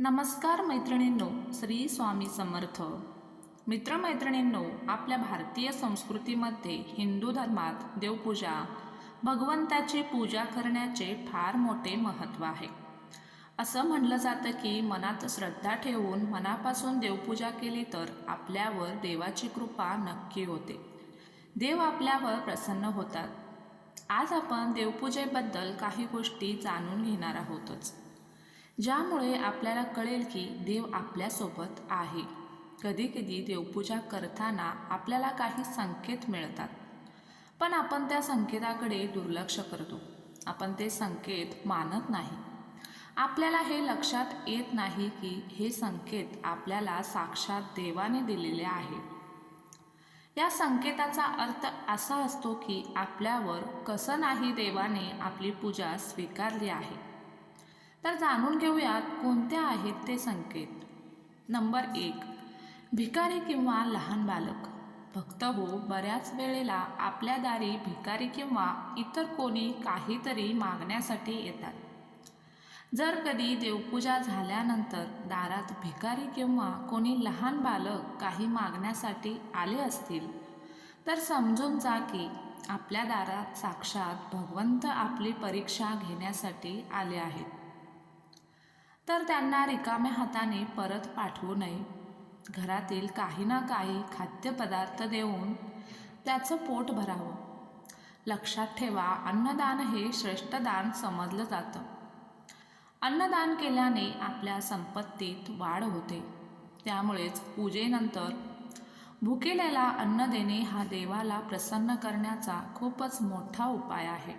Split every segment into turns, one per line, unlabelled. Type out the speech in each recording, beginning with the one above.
नमस्कार मैत्रिणींनो श्री स्वामी समर्थ. मित्रमैत्रिणींनो आपल्या भारतीय संस्कृतीमध्ये हिंदू धर्मात देवपूजा भगवंताची पूजा करण्याचे फार मोठे महत्त्व आहे. असं म्हटलं जातं की मनात श्रद्धा ठेवून मनापासून देवपूजा केली तर आपल्यावर देवाची कृपा नक्की होते. देव आपल्यावर प्रसन्न होतात. आज आपण देवपूजेबद्दल काही गोष्टी जाणून घेणार आहोतच. ज्यामुळे आपल्याला कळेल की देव आपल्यासोबत आहे. कधीकधी देवपूजा करताना आपल्याला काही संकेत मिळतात. पण आपण त्या संकेताकडे दुर्लक्ष करतो. आपण ते संकेत मानत नाही. आपल्याला हे लक्षात येत नाही की हे संकेत आपल्याला साक्षात देवाने दिलेले आहे. या संकेताचा अर्थ असा असतो की आपल्यावर कसं नाही देवाने आपली पूजा स्वीकारली आहे. तर जाणून घेऊयात कोणत्या आहेत ते संकेत. नंबर एक भिकारी किंवा लहान बालक. भक्त हो बऱ्याच वेळेला आपल्या दारी भिकारी किंवा इतर कोणी काहीतरी मागण्यासाठी येतात. जर कधी देवपूजा झाल्यानंतर दारात भिकारी किंवा कोणी लहान बालक काही मागण्यासाठी आले असतील तर समजून जा की आपल्या दारात साक्षात भगवंत आपली परीक्षा घेण्यासाठी आले आहेत. तर त्यांना रिकाम्या हाताने परत पाठवू नये. घरातील काही ना काही खाद्यपदार्थ देऊन त्याचं पोट भरावं. लक्षात ठेवा अन्नदान हे श्रेष्ठ दान समजलं जातं. अन्नदान केल्याने आपल्या संपत्तीत वाढ होते. त्यामुळेच पूजेनंतर भुकेल्याला अन्न देणे हा देवाला प्रसन्न करण्याचा खूपच मोठा उपाय आहे.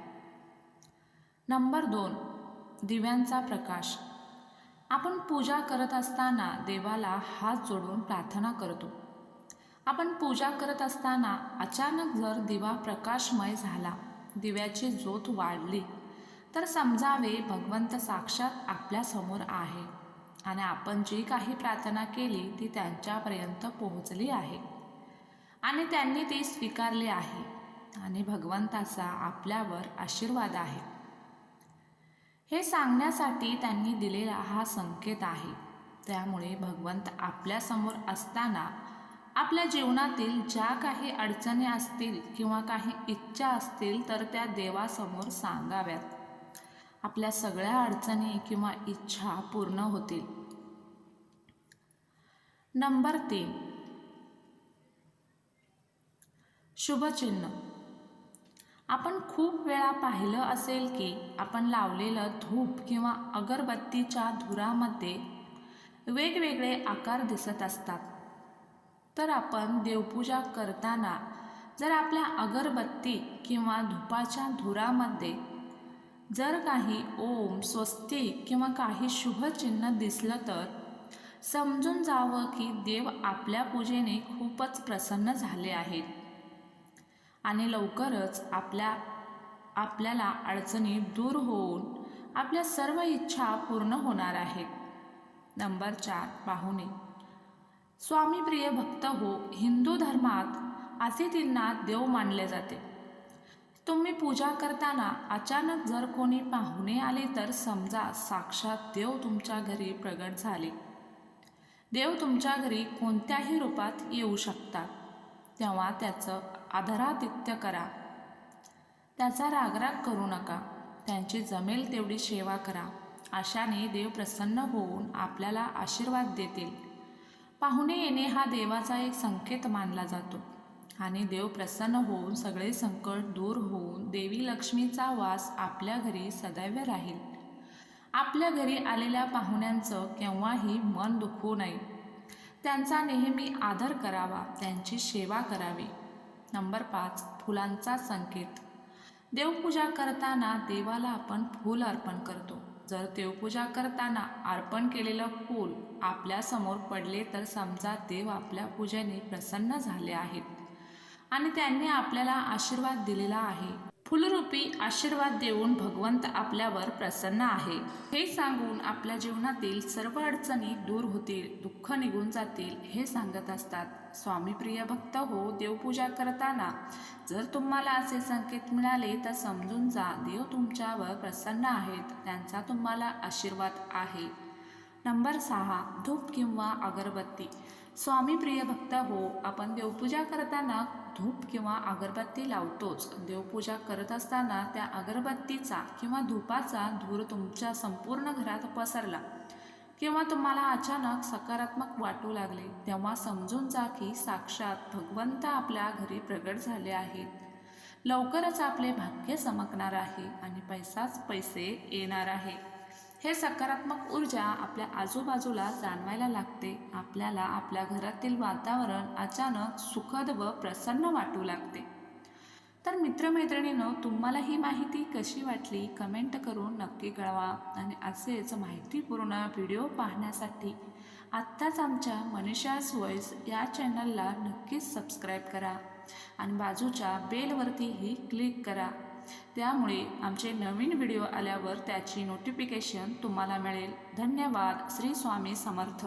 नंबर दोन दिव्यांचा प्रकाश. आपण पूजा करत असताना देवाला हात जोडून प्रार्थना करतो. आपण पूजा करत असताना अचानक जर दिवा प्रकाशमय झाला दिव्याची ज्योत वाढली तर समजावे भगवंत साक्षात आपल्यासमोर आहे आणि आपण जी काही प्रार्थना केली ती त्यांच्यापर्यंत पोहोचली आहे. आणि त्यांनी ती स्वीकारली आहे आणि भगवंताचा आपल्यावर आशीर्वाद आहे. हे सांगण्यासाठी त्यांनी दिलेला हा संकेत आहे. त्यामुळे भगवंत आपल्यासमोर असताना आपल्या जीवनातील ज्या काही अडचणी असतील किंवा काही इच्छा असतील तर त्या देवासमोर सांगाव्यात. आपल्या सगळ्या अडचणी किंवा इच्छा पूर्ण होतील. नंबर तीन. शुभचिन्ह. आपण खूप वेळा पाहिलं असेल की आपण लावलेलं धूप किंवा अगरबत्तीच्या धुरामध्ये वेगवेगळे आकार दिसत असतात. तर आपण देवपूजा करताना जर आपल्या अगरबत्ती किंवा धुपाच्या धुरामध्ये जर काही ओम स्वस्ती किंवा काही शुभचिन्ह दिसलं तर समजून जावं की देव आपल्या पूजेने खूपच प्रसन्न झाले आहेत. आणि लवकरच आपल्या आपल्याला अडचणी दूर होऊन आपल्या सर्व इच्छा पूर्ण होणार आहेत. नंबर चार पाहुणे. स्वामी प्रिय भक्त हो हिंदू धर्मात अतिथींना देव मानले जाते. तुम्ही पूजा करताना अचानक जर कोणी पाहुणे आले तर समजा साक्षात देव तुमच्या घरी प्रगट झाले. देव तुमच्या घरी कोणत्याही रूपात येऊ शकतात. तेव्हा त्याचं आदरातिथ्य करा. त्याचा रागराग करू नका. त्यांची जमेल तेवढी सेवा करा. अशाने देव प्रसन्न होऊन आपल्याला आशीर्वाद देतील. पाहुणे येणे हा देवाचा एक संकेत मानला जातो. आणि देव प्रसन्न होऊन सगळे संकट दूर होऊन देवी लक्ष्मीचा वास आपल्या घरी सदैव राहील. आपल्या घरी आलेल्या पाहुण्यांचं केव्हाही मन दुखवू नये. त्यांचा नेहमी आदर करावा. त्यांची सेवा करावी. नंबर पाच फुलांचा संकेत. देवपूजा करताना देवाला आपण फूल अर्पण करतो. जर देवपूजा करताना अर्पण केलेलं फूल आपल्यासमोर पडले तर समजा देव आपल्या पूजेने प्रसन्न झाले आहेत. आणि त्यांनी आपल्याला आशीर्वाद दिलेला आहे. फुलरूपी आशीर्वाद देऊन भगवंत आपल्यावर प्रसन्न आहे. हे सांगून आपल्या जीवनातील सर्व अडचणी दूर होतील दुःख निघून जातील हे सांगत असतात. स्वामी प्रिय भक्त हो देवपूजा करताना जर तुम्हाला असे संकेत मिळाले तर समजून जा देव तुमच्यावर प्रसन्न आहेत त्यांचा तुम्हाला आशीर्वाद आहे. नंबर सहा धूप किंवा अगरबत्ती. स्वामी प्रिय भक्त हो आपण देवपूजा करताना धूप किंवा अगरबत्ती लावतोच. देवपूजा करत असताना त्या अगरबत्तीचा किंवा धूपाचा धूर तुमच्या संपूर्ण घरात पसरला. किंवा तुम्हाला अचानक सकारात्मक वाटू लागले तेव्हा समजून जा की साक्षात भगवंत आपल्या घरी प्रगट झाले आहेत लवकरच आपले भाग्य चमकणार आहे आणि पैसाच पैसे येणार आहे. हे सकारात्मक ऊर्जा आपल्या आजूबाजूला जाणवायला लागते. आपल्याला आपल्या घरातील वातावरण अचानक सुखद व प्रसन्न वाटू लागते. तर मित्रमैत्रिणीनं तुम्हाला ही माहिती कशी वाटली? कमेंट करून नक्की कळवा. आणि असेच माहितीपूर्ण व्हिडिओ पाहण्यासाठी आत्ताच आमच्या मनीषाज वॉईस या चॅनलला नक्कीच सबस्क्राईब करा. आणि बाजूच्या बेलवरतीही क्लिक करा. त्यामुळे आमचे नवीन व्हिडिओ आल्यावर त्याची नोटिफिकेशन तुम्हाला मिळेल. धन्यवाद. श्री स्वामी समर्थ.